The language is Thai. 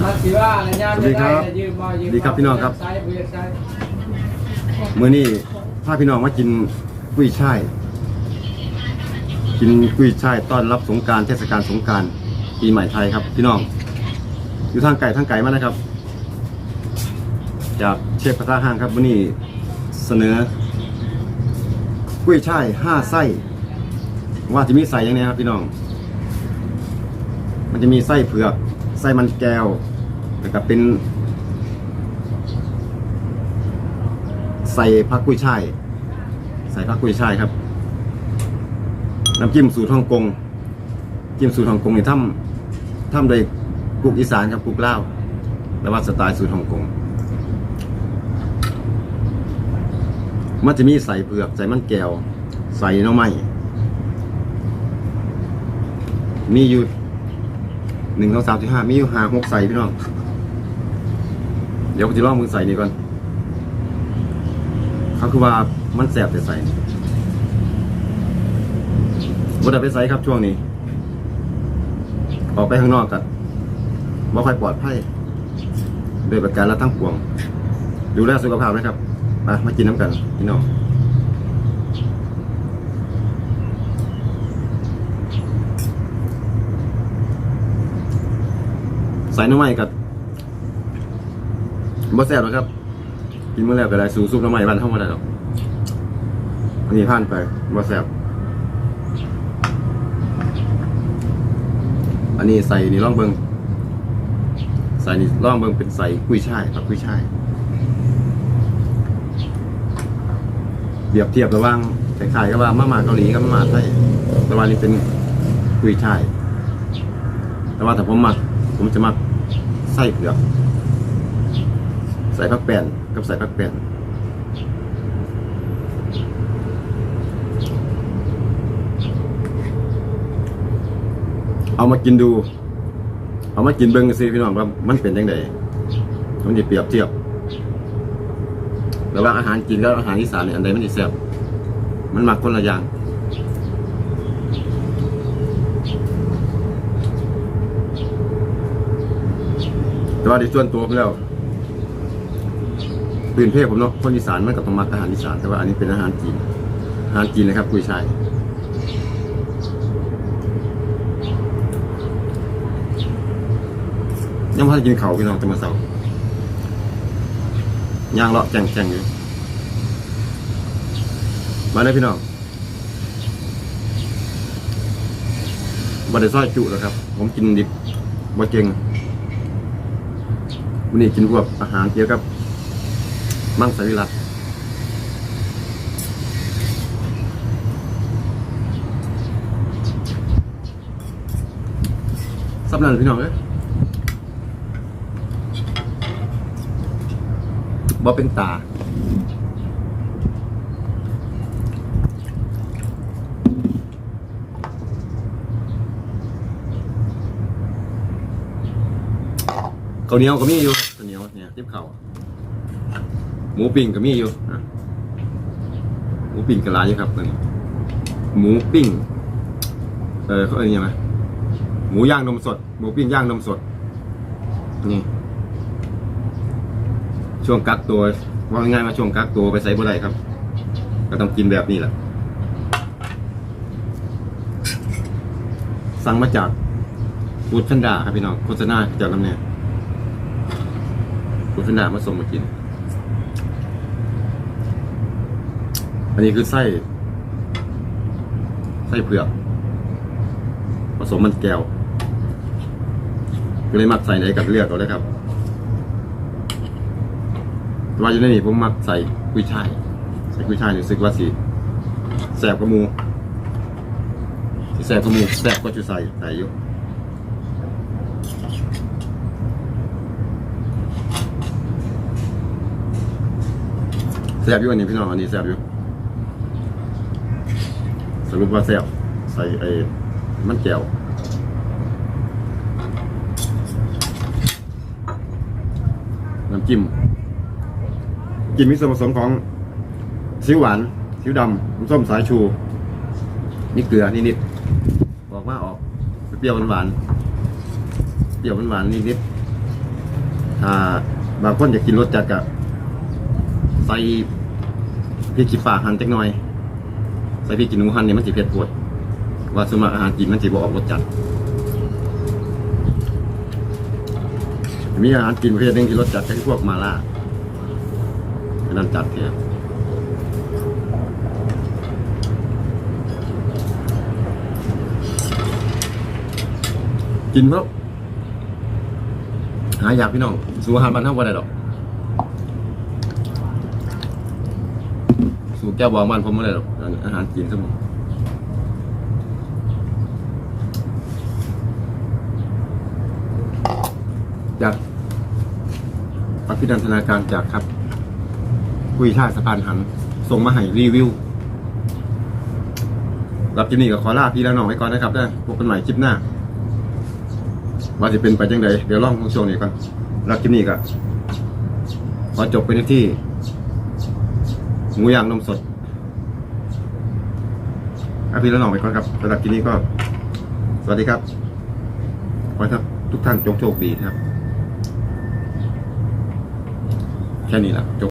สวัสดีครับสวัสดีครับพี่น้องครับเพื่อใช้มื้อนี้พาพี่น้องมากินกุ้ยช่ายกินกุ้ยช่ายต้อนรับสงการเทศกาลสงการปีใหม่ไทยครับ พี่น้อง อยู่ทางไก่ทางไก่มานะครับ จากเชฟกระทะห้างครับวันนี้เสนอกุ้ยช่ายห้าไส้ว่าจะมีใส่ยังไงครับพี่น้อง มันจะมีไส้เผือกไส้มันแก้ว แล้วก็เป็น ใส่ผักกุ้ยช่ายใส่ผักกุ้ยช่ายครับ น้ำจิ้มสูตรฮ่องกงจิ้มสูตรฮ่องกงนี่ทำทำโดยกุกอีสานครับกุกลาแต่ว่าสไตล์สูตรฮ่องกงมันจะมีใส่เผือกใส่มันแก้ว ใส่น้อไม้มีอยู่หนึ่งสองสามสี่ห้ามีอยู่ห้าหกใส่พี่น้อง เดี๋ยวผมจะลองมือใส่นี่ก่อนเขาคือว่ามันแสบแต่ใส่บ่ได้ไปใส่ครับช่วงนี้ ออกไปข้างนอกกันบ่ค่อยปลอดภัยโดยประการและทั้งปวง ดูแลสุขภาพนะครับ มามากินน้ำกันพี่น้องใส่น้ำไม้กับ บ่แซ่บหรอกครับ กินมื้อแรกก็ได้สูซุปน้ำไม้บ้านเท่ามาได้หรอกอันนี้ผ่านไปบ่แซ่บอันนี้ใส่นี่ล่องเบิงใส่นี่ล่องเบิงเป็นใส่กุ้ยช่ายครับกุ้ยช่ายเปรียบเทียบระหว่างคล้ายๆกับว่ามาม่าเกาหลีกับมาม่าไทยแต่ว่านี่เป็นกุ้ยช่าย แต่ว่าถ้าผมมัก ผมจะมักไส้เผือก ส่ผักแป้นกับใส่ผักแป้นเอามากินดู เอามากินเบิ้งสิพี่น้องว่ามันเป็นยังไงมันจะเปรียบเทียบระหว่างอาหารกินแล้วอาหารอีสานเนี่ยอันใดมันจะแซ่บมันมักคนละอย่างแต่ว่าในส่วนตัวผมแล้ว ปืนเพศผมเนาะคนอีสานมันก็ต้องมักอาหารอีสานแต่ว่าอันนี้เป็นอาหารจีนอาหารจีนนะครับกุยช่ายยังพอกินเขาพี่น้องจะมาเสาย่างเลาะแจงแจงอยู่มาเลยพี่น้องบันไดซอยจุแล้วครับ ผมกินดิบบ่เก่งวันนี้กินพวกอาหารเกี่ยวกับ มังสวิรัตสับนั่นพี่น้องเอ้ยบ่เป็นตาข้าวเหนียวก็มีอยู่ข้าวเหนียวเนี่ยทิบเข่าว หมูปิ้งก็มีอยู่อะหมูปิ้งกระลายอยู่ครับตัวนี้หมูปิ้ง เออเขาเรียกยังไงหมูย่างนมสด หมูปิ้งย่างนมสด นี่ ช่วงกักตัวว่าง่ายมาช่วงกักตัวไปใส่บ่ได้ครับ ก็ต้องกินแบบนี้แหละ สั่งมาจากฟูดแพนดาครับพี่น้องโฆษณาจากน้ำเนี่ยคุณขนดามาส่งมากิน นนี้คือไส้ ไส้เผือก ผสมมันแก้วก็เลยมักใส่ในกับเลือกเอาเลยครับแต่ว่าอยู่ในนี้ผมมักใส่กุ้ยช่าย ใส่กุ้ยช่ายรู้สึกว่าสิแสบกระมูที่แสบกระมูแสบก็จะใส่ใส่ยู่แซ่บอยู่อันนี้พี่น้องอันนี้แซ่บอยู่ สรุปว่าแซ่บใส่ไอ้มันแก้วน้ำจิ้มกินมีส่วนผสมของซีอิ๊วหวานซีอิ๊วดำน้ำส้มสายชู นี่เกลือนิดๆบอกว่าออกเปรี้ยวหวานเปรี้ยวหวานนิดๆถ้าบางคนอยากกินรสจัดก็ใส่พริกขี้ปลาหั่นจักหน่อย ใส่พริกขี้หนูหั่นนี่มันสิเผ็ดปวด ว่าสวนมาอาหารจีนมันสิบ่ออกรสจัด มีอาหารจีนประเภทหนึงที่รสจัดก็คือพวกมาล่าอันนั้นจัดเทียบกินเพราะหาอยากพี่น้อง สูอาหารบ้านเท่าบ่ได้ดอก สู่แก้วบองบ้านผมไม่ได้หรอกอาหารจีนสมองจากพักพินันทนาการจากครับ คุยชาติสะพานหัน ส่งมาให้รีวิว รับคลิปนี้ก็ขอลาพี่และน้องไว้ก่อนนะครับได้พบกันใหม่คลิปหน้า ว่าจะเป็นไปจังไดเดี๋ยวลองช่วงนี้ก่อนรับคลิปนี้ก็ขอจบไปในที่ หมูย่างนมสดอาพี่และน้องไปก่อนครับสำหรับที่นี้ก็ สวัสดีครับขอให้ทุกท่านจงโชคดีครับ แค่นี้แหละจบ